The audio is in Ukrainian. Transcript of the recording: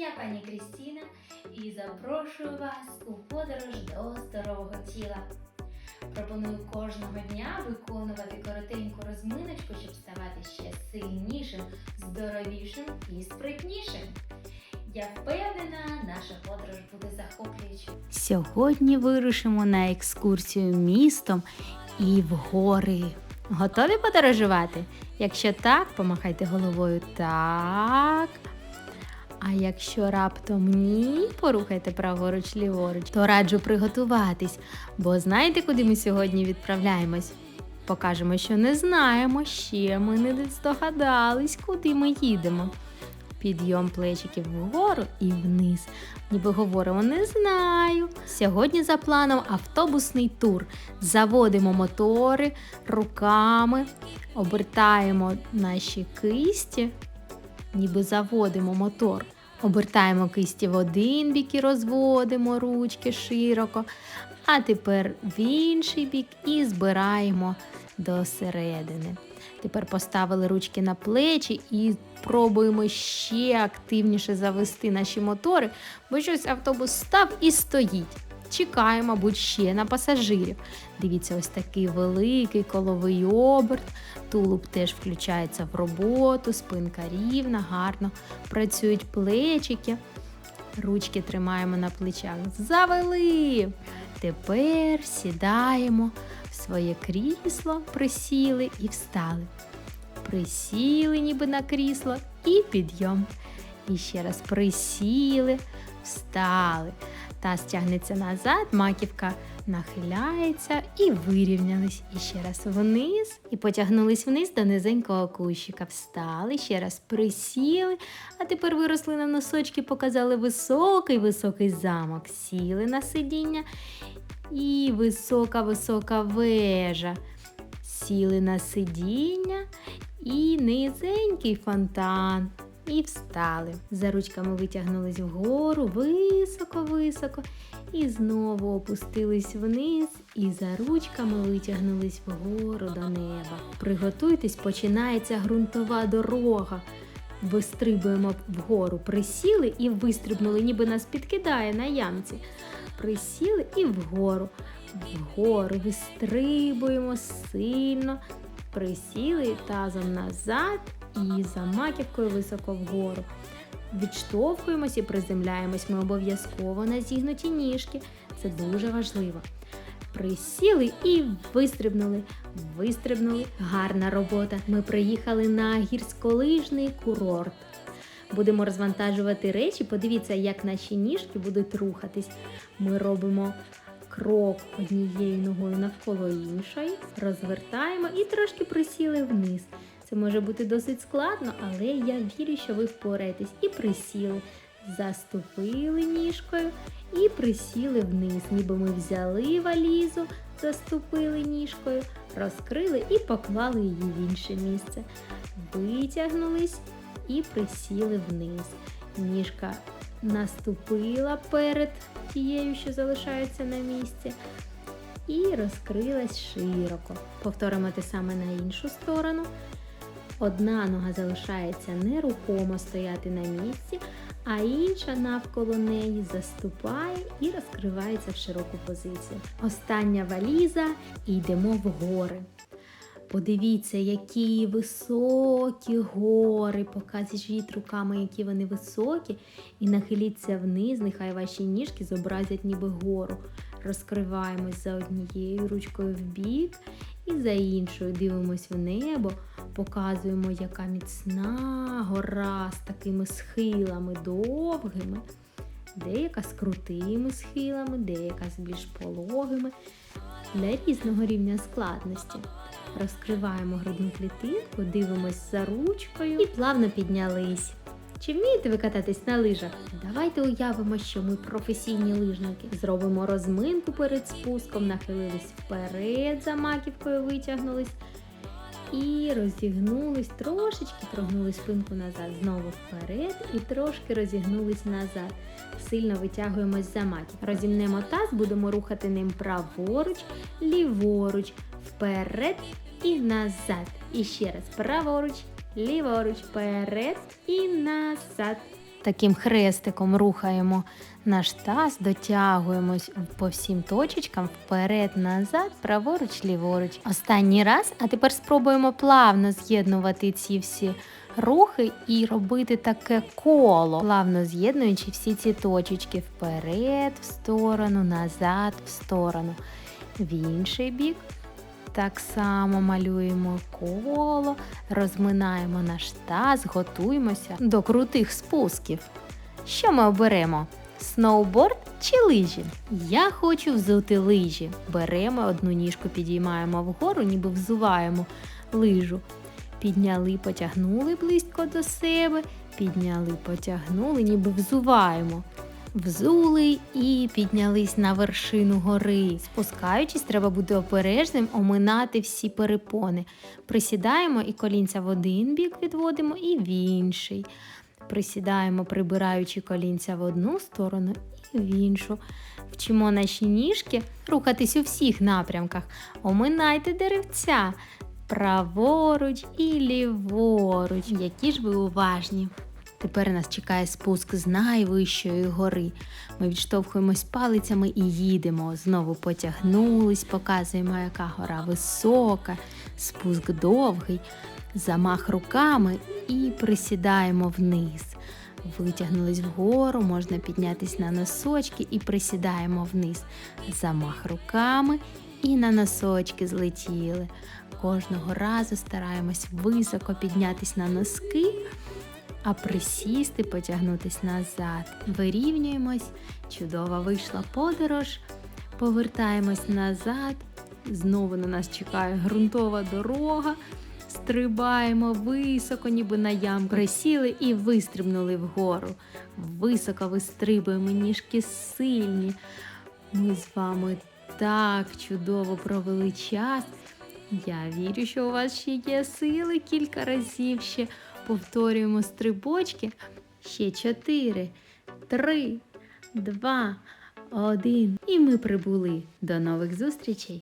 Я пані Крістіна і запрошую вас у подорож до здорового тіла. Пропоную кожного дня виконувати коротеньку розминочку, щоб ставати ще сильнішим, здоровішим і спритнішим. Я впевнена, наша подорож буде захоплюючою. Сьогодні вирушимо на екскурсію містом і в гори. Готові подорожувати? Якщо так, помахайте головою так. А якщо раптом ні, порухайте праворуч ліворуч, то раджу приготуватись, бо знаєте, куди ми сьогодні відправляємось? Покажемо, що не знаємо, ще ми не здогадались, куди ми їдемо. Підйом плечиків вгору і вниз. Ніби говоримо, не знаю. Сьогодні за планом автобусний тур. Заводимо мотори руками, обертаємо наші кисті, ніби заводимо мотор. Обертаємо кисті в один бік і розводимо ручки широко, а тепер в інший бік і збираємо до середини. Тепер поставили ручки на плечі і пробуємо ще активніше завести наші мотори, бо щось автобус став і стоїть. Чекає, мабуть, ще на пасажирів. Дивіться, ось такий великий коловий оберт. Тулуб теж включається в роботу, спинка рівна, гарно працюють плечики. Ручки тримаємо на плечах. Завели. Тепер сідаємо в своє крісло, присіли і встали. Присіли ніби на крісло і підйом. І ще раз присіли, встали. Таз тягнеться назад, маківка нахиляється і вирівнялись. І ще раз вниз, і потягнулись вниз до низенького кущика. Встали, ще раз присіли, а тепер виросли на носочки, показали високий високий замок. Сіли на сидіння і висока-висока вежа. Сіли на сидіння і низенький фонтан. І встали. За ручками витягнулись вгору високо-високо. І знову опустились вниз, і за ручками витягнулись вгору до неба. Приготуйтесь, починається ґрунтова дорога. Вистрибуємо вгору, присіли і вистрибнули, ніби нас підкидає на ямці. Присіли і вгору. Вгору вистрибуємо сильно, присіли тазом назад і за маківкою високо вгору. Відштовхуємось і приземляємось ми обов'язково на зігнуті ніжки. Це дуже важливо. Присіли і вистрибнули. Вистрибнули. Гарна робота. Ми приїхали на гірськолижний курорт. Будемо розвантажувати речі. Подивіться, як наші ніжки будуть рухатись. Ми робимо крок однією ногою навколо іншої, розвертаємо і трошки присіли вниз. Це може бути досить складно, але я вірю, що ви впораєтесь. І присіли, заступили ніжкою і присіли вниз, ніби ми взяли валізу, заступили ніжкою, розкрили і поклали її в інше місце. Витягнулись і присіли вниз. Ніжка наступила перед тією, що залишається на місці. І розкрилась широко. Повторимо те саме на іншу сторону. Одна нога залишається нерухомо стояти на місці, а інша навколо неї заступає і розкривається в широку позицію. Остання валіза і йдемо в гори. Подивіться, які високі гори. Покажіть руками, які вони високі, і нахиліться вниз, нехай ваші ніжки зобразять ніби гору. Розкриваємось за однією ручкою в бік і за іншою дивимось в небо, показуємо, яка міцна гора з такими схилами довгими, деяка з крутими схилами, деяка з більш пологими для різного рівня складності. Розкриваємо грудну клітинку, дивимось за ручкою і плавно піднялись. Чи вмієте ви кататись на лижах? Давайте уявимо, що ми професійні лижники. Зробимо розминку перед спуском, нахилились вперед, за маківкою витягнулись і розігнулись, трошечки прогнули спинку назад, знову вперед і трошки розігнулись назад. Сильно витягуємось за маків. Розімнемо таз, будемо рухати ним праворуч, ліворуч, вперед і назад. І ще раз праворуч, ліворуч, вперед і назад. Таким хрестиком рухаємо наш таз, дотягуємось по всім точечкам вперед, назад, праворуч, ліворуч. Останній раз, а тепер спробуємо плавно з'єднувати ці всі рухи і робити таке коло, плавно з'єднуючи всі ці точечки вперед, в сторону, назад, в сторону. В інший бік. Так само малюємо коло, розминаємо наш таз, готуємося до крутих спусків. Що ми оберемо? Сноуборд чи лижі? Я хочу взути лижі. Беремо одну ніжку, підіймаємо вгору, ніби взуваємо лижу. Підняли, потягнули близько до себе, підняли, потягнули, ніби взуваємо. Взули і піднялись на вершину гори. Спускаючись, треба бути обережним, оминати всі перепони. Присідаємо і колінця в один бік відводимо, і в інший. Присідаємо, прибираючи колінця в одну сторону і в іншу. Вчимо наші ніжки рухатись у всіх напрямках. Оминайте деревця праворуч і ліворуч. Які ж ви уважні. Тепер нас чекає спуск з найвищої гори. Ми відштовхуємось палицями і їдемо. Знову потягнулись, показуємо, яка гора висока, спуск довгий, замах руками і присідаємо вниз. Витягнулись вгору, можна піднятись на носочки і присідаємо вниз. Замах руками і на носочки злетіли. Кожного разу стараємось високо піднятись на носки а присісти, потягнутись назад. Вирівнюємось, чудова вийшла подорож, повертаємось назад. Знову на нас чекає ґрунтова дорога. Стрибаємо високо, ніби на ям. Присіли і вистрибнули вгору. Високо вистрибуємо, ніжки сильні. Ми з вами так чудово провели час. Я вірю, що у вас ще є сили кілька разів ще повторюємо стрибочки. Ще чотири, три, два, один. І ми прибули. До нових зустрічей!